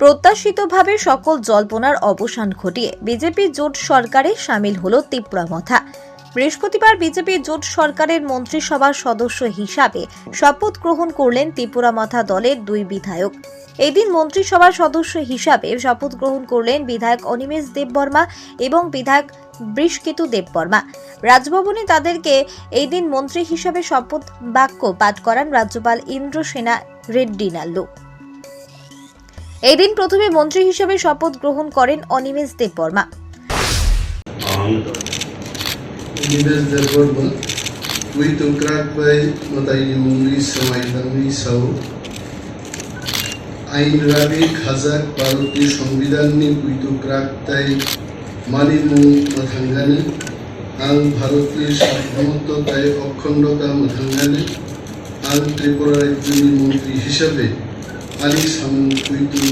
প্রত্যাশিতভাবে সকল জল্পনার অবসান ঘটিয়ে বিজেপি জোট সরকারে সামিল হল তীব্রামথা বৃহস্পতিবার বিজেপি জোট সরকারের মন্ত্রিসভার সদস্য হিসাবে শপথ গ্রহণ করলেন ত্রিপুরামাথা দলের দুই বিধায়ক। এদিন মন্ত্রিসভার সদস্য হিসাবে শপথ গ্রহণ করলেন বিধায়ক অনিমেষ দেববর্মা এবং বিধায়ক বৃষ্কেতু দেববর্মা। রাজভবনে তাদেরকে এই দিন মন্ত্রী হিসাবে শপথ বাক্য পাঠ করান রাজ্যপাল ইন্দ্রসেনা রেড্ডি নাল্লু এদিন প্রথমে মন্ত্রী হিসেবে শপথ গ্রহণ করেন Animesh Debbarma. Unidas del Borba, Wito Krakbai, Matayi Mungri Samai Tamri Sau, আইন রাবি খাজাক ভারতীয় সংবিধাননি কুইতো ক্রাকতাই মানিমু মাথাঙ্গানে আং ভারতীয় তাই অখণ্ডতা মাথাঙ্গানে আং ত্রিপুরা রাজ্যনি মন্ত্রী হিসাবে আলি সামু কুইতু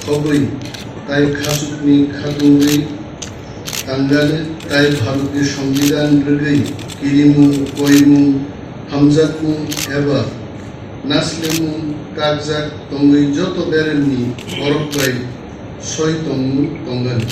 খবই তাই খাসুকনি খাতুঙ্গই কাঙ্গালে তাই ভারতীয় সংবিধান রেগেই কিরিমু কইমু হামজাকু এবা নাসলেমু কাকজাক তঙ্গই যত বেরেননি বরফাই সই তঙ্গু তঙ্গানি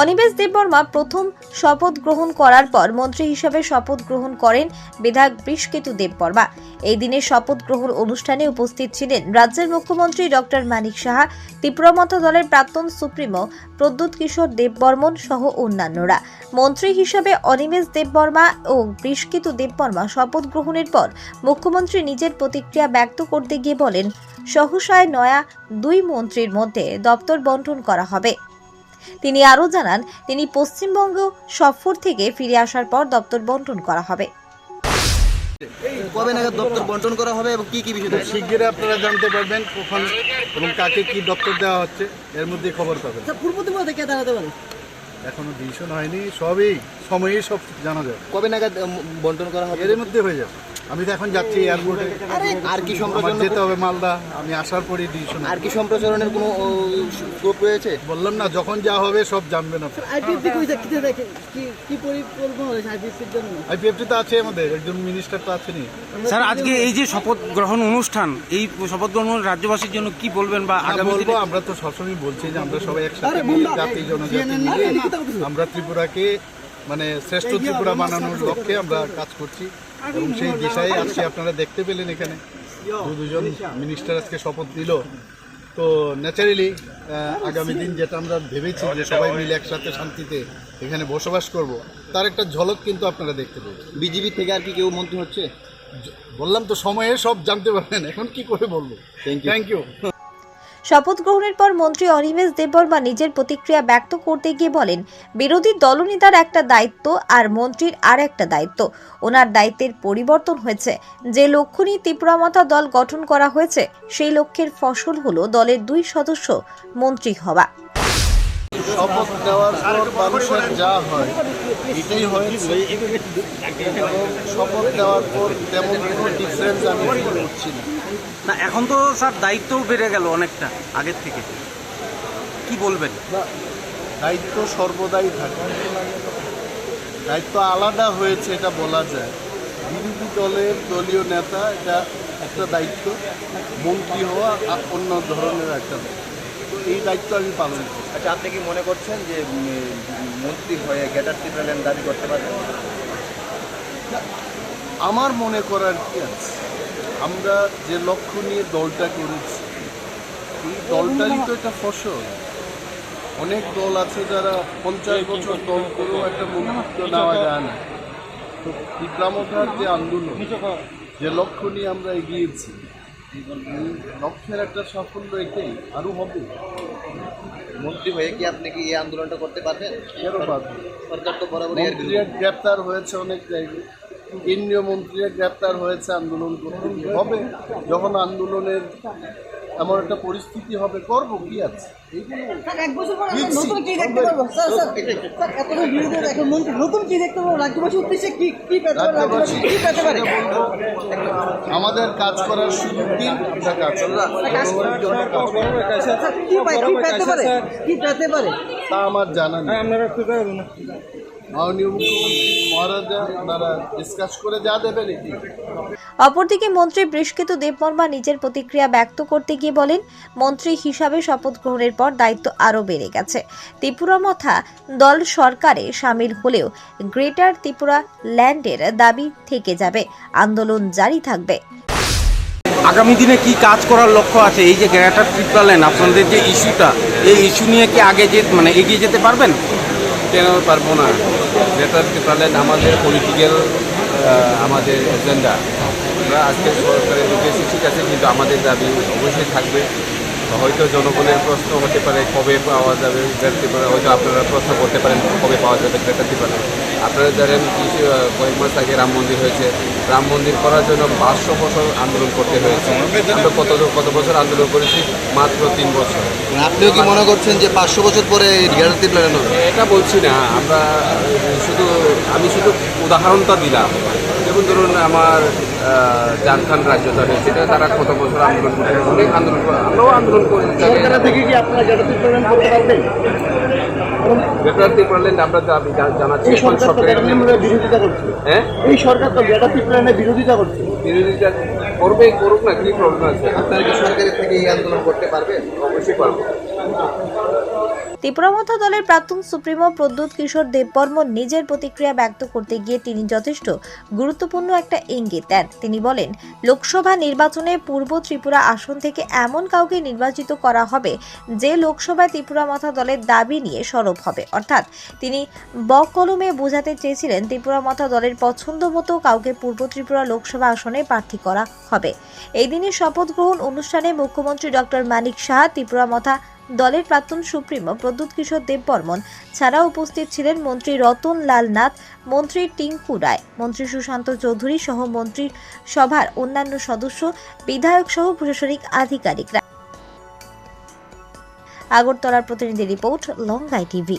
অনিমেষ দেববর্মা প্রথম শপথ গ্রহণ করার পর মন্ত্রী হিসেবে শপথ গ্রহণ করেন বিধায়ক বৃষকেতু দেববর্মা। এই দিনের শপথ গ্রহণ অনুষ্ঠানে উপস্থিত ছিলেন রাজ্যের মুখ্যমন্ত্রী ডক্টর মানিক সাহা তীব্রমত দলের প্রাক্তন সুপ্রিমো প্রদ্যুৎ কিশোর দেববর্মন সহ অন্যান্যরা। মন্ত্রী হিসেবে অনিমেষ দেববর্মা ও বৃষকেতু দেববর্মা শপথ গ্রহণের পর মুখ্যমন্ত্রী নিজের প্রতিক্রিয়া ব্যক্ত করতে গিয়ে বলেন, সহসায় নয়া দুই মন্ত্রীর মধ্যে দপ্তর বন্টন করা হবে। তিনি আরও জানান তিনি পশ্চিমবঙ্গ সফর থেকে ফিরে আসার পর দপ্তর বন্টন করা হবে। কবে নাগাদ দপ্তর বন্টন করা হবে এবং কি কি বিষয় শিগগিরই আপনারা জানতে পারবেন কখন এবং কাকে কি দপ্তর দেওয়া হচ্ছে এর মধ্যে খবর পাবেন। পূর্ব ত্রিপুরা থেকে দাঁড়াতে পারে এখনও ডিসিশন হয়নি সবই সময়েই সব জানা যাবে। কবে নাগাদ বন্টন করা হবে? এর মধ্যে হয়ে যাবে। আমি তো এখন যাচ্ছি এয়ারপোর্টে আর কি আমার সম্প্রচারণ যেতে হবে মালদা। আমি আসার পরই ডিসিশন আর কি সম্প্রচারণের কোনো স্কোপ রয়েছে? বললাম না যখন যা হবে সব জানবেন আপনি আইপিএফটি কই দেখতে দেখে কি কি পরিকল্পনা রয়েছে আইপিএফটির জন্য? আইপিএফটি তো আছে আমাদের একজন মিনিস্টার তো আছেনি স্যার আজকে এই যে শপথ গ্রহণ অনুষ্ঠান এই শপথ গ্রহণ রাজ্যবাসীর জন্য কি বলবেন বা আগামী বলব দিনে আমরা তো সবসময় বলছি যে আমরা সবাই একসাথে জাতি জনজাতি মিলে আমরা ত্রিপুরাকে মানে শ্রেষ্ঠ ত্রিপুরা বানানোর লক্ষ্যে আমরা কাজ করছি। এবং সেই দিশায় আজকে আপনারা দেখতে পেলেন এখানে। দু দুজন মিনিস্টার আজকে শপথ নিল। তো ন্যাচারালি আগামী দিন যেটা আমরা ভেবেছি যে সবাই মিলে একসাথে শান্তিতে এখানে বসবাস করব তার একটা ঝলক কিন্তু আপনারা দেখতে পেয়েছেন। বিজেপি থেকে আর কি কেউ মন্ত্রী হচ্ছে? বললাম তো সময়ে সব জানতে পারবেন এখন কি করে বলব? Thank you. থ্যাংক ইউ শপথ গ্রহণের পর মন্ত্রী অনিমেষ দেববর্মা নিজের প্রতিক্রিয়া ব্যক্ত করতে গিয়ে বলেন, বিরোধী দলনেতার একটা দায়িত্ব আর মন্ত্রীর আর একটা দায়িত্ব। ওনার দায়িত্বের পরিবর্তন হয়েছে। যে লক্ষ্য নিয়ে ত্রিপুরামাতা দল গঠন করা হয়েছে, সেই লক্ষ্যের ফসল হলো দলের দুই সদস্য, মন্ত্রী হওয়া। শপথ নেওয়ার পর মানুষের যা হয়, এটাই হয়েছে শপথ নেওয়ার পর তেমন কোনো ডিফারেন্স আমি করছি না। না এখন তো স্যার দায়িত্বও বেড়ে গেল অনেকটা আগের থেকে। কি বলবেন? দায়িত্ব সর্বদাই থাকে। দায়িত্ব আলাদা হয়েছে এটা বলা যায়। বিরোধী দলের দলীয় নেতা এটা একটা দায়িত্ব। মন্ত্রী হওয়া আর অন্য ধরনের একটা দায়িত্ব। তো এই দায়িত্ব আমি পালন করি। আচ্ছা আপনি কি মনে করছেন যে মন্ত্রী হয়ে গেটার ত্রিপুরাল্যান্ড দাবি করতে পারবেন? আমার মনে করার কি আছে? আমরা যে লক্ষ্য নিয়ে দলটা করেছি এই দলটারই তো একটা ফসল। অনেক দল আছে যারা পঞ্চাশ বছর দল করেও একটা মন্ত্রিত্ব নেওয়া যায় না। তো বিপ্লামতার যে আন্দোলন যে লক্ষ্য নিয়ে আমরা এগিয়েছি লক্ষ্যের একটা সাফল্য এটাই। আরও হবে। মন্ত্রী হয়ে কি আপনি কি এই আন্দোলনটা করতে পারবেন? সরকার তো। মন্ত্রীরা গ্রেপ্তার হয়েছে অনেক জায়গায়। কেন্দ্রীয় মন্ত্রীরা গ্রেপ্তার হয়েছে আন্দোলন করতে গিয়ে। হবে। যখন আন্দোলনের এমন একটা পরিস্থিতি হবে করব কি আছে? স্যার এক বছর পর আমরা দিচ্ছি। নতুন কি দেখতে পারব স্যার স্যার স্যার এতদিন বিরোধী এখন মন্ত্রী নতুন কি দেখতে পারব রাজ্যবাসী উদ্দেশ্যে কি কি পেতে পারে? রাজ্যবাসী। কি পেতে পারে? বলব আমাদের কাজ করার সুযোগ দিন আমরা কাজ করব। জনগণের জন্য কাজ করব। স্যার কি পেতে পারে? কি পেতে পারে? তা আমার জানা নেই। মাননীয় মুখ্যমন্ত্রী মহারাজা ওনারা ডিসকাস করে যা দেবেন এটি। অপরদিকে মন্ত্রী বৃষ্কেতু দেববর্মা নিজের প্রতিক্রিয়া ব্যক্ত করতে গিয়ে বলেন মন্ত্রী হিসাবে শপথ গ্রহণের পর দায়িত্ব আরও বেড়ে গেছে। ত্রিপুরা মথা দল সরকারে সামিল হলেও গ্রেটার ত্রিপুরা ল্যান্ডের দাবি থেকে যাবে। আন্দোলন জারি থাকবে। আগামী দিনে কি কাজ করার লক্ষ্য আছে? এই যে গ্রেটার ট্রিপলাইন আপনাদের যে ইস্যুটা এই ইস্যু নিয়ে কি আগে যে মানে এগিয়ে যেতে পারবেন? কেন পারব না, যেটা পারলেন আমাদের পলিটিক্যাল আমাদের এজেন্ডা আমরা আজকে সরকারের উদ্দেশ্যে ঠিক আছে, কিন্তু আমাদের দাবি অবশ্যই থাকবে। হয়তো জনগণের প্রশ্ন হতে পারে, কবে পাওয়া যাবে হয়তো আপনারা প্রশ্ন করতে পারেন, কবে পাওয়া যাবে গ্রেটার টিপালেন আপনারা জানেন কিছু কয়েক মাস আগে রাম মন্দির হয়েছে। রাম মন্দির করার জন্য পাঁচশো বছর আন্দোলন করতে হয়েছে। আমরা কত কত বছর আন্দোলন করেছি? মাত্র তিন বছর। মানে আপনিও কি মনে করছেন যে পাঁচশো বছর পরে ট্রিপলেন হবে এটা বলছি না আমরা শুধু আমি শুধু উদাহরণটা দিলাম। যেমন ধরুন আমার জারখান রাজ্যটা সেটা তারা কত বছর আন্দোলন করে অনেক আন্দোলন করে আমরাও আন্দোলন করি থেকে কি আপনারা গ্রেপ্তার পারলেন আমরা তো আমি জানাচ্ছি এখন সরকারের বিরোধিতা করছে। হ্যাঁ? এই সরকার তো বেটারটি ট্রিটমেন্টের বিরোধিতা করছে। বিরোধিতা করবে করুক না কি প্রবলেম আছে? আপনারা কি সরকারের থেকে এই আন্দোলন করতে পারবেন? অবশ্যই পারব। ত্রিপুরামথা দলের প্রাক্তন সুপ্রিমো প্রদ্যুৎ কিশোর দেববর্মন নিজের প্রতিক্রিয়া ব্যক্ত করতে গিয়ে তিনি যথেষ্ট গুরুত্বপূর্ণ একটা ইঙ্গিত দেন। তিনি বলেন, লোকসভা নির্বাচনে পূর্ব ত্রিপুরা আসন থেকে এমন কাউকে নির্বাচিত করা হবে যে লোকসভায় ত্রিপুরামথা দলের দাবি নিয়ে সরব হবে। অর্থাৎ তিনি বকলমে বোঝাতে চেয়েছিলেন ত্রিপুরামথা দলের পছন্দ মতো কাউকে পূর্ব ত্রিপুরা লোকসভা আসনে প্রার্থী করা হবে। এই দিনের শপথ গ্রহণ অনুষ্ঠানে মুখ্যমন্ত্রী ডক্টর মানিক শাহ ত্রিপুরা ত্রিপুরামথা দলের প্রাক্তন সুপ্রিমো প্রদ্যুৎ কিশোর দেববর্মন ছাড়া উপস্থিত ছিলেন মন্ত্রী রতন লাল নাথ, মন্ত্রী টিঙ্কু রায়, মন্ত্রী সুশান্ত চৌধুরী সহ মন্ত্রী সভার অন্যান্য সদস্য, বিধায়ক সহ প্রশাসনিক আধিকারিকরা। আগরতলার প্রতিনিধি রিপোর্ট লঙ্গাই টিভি।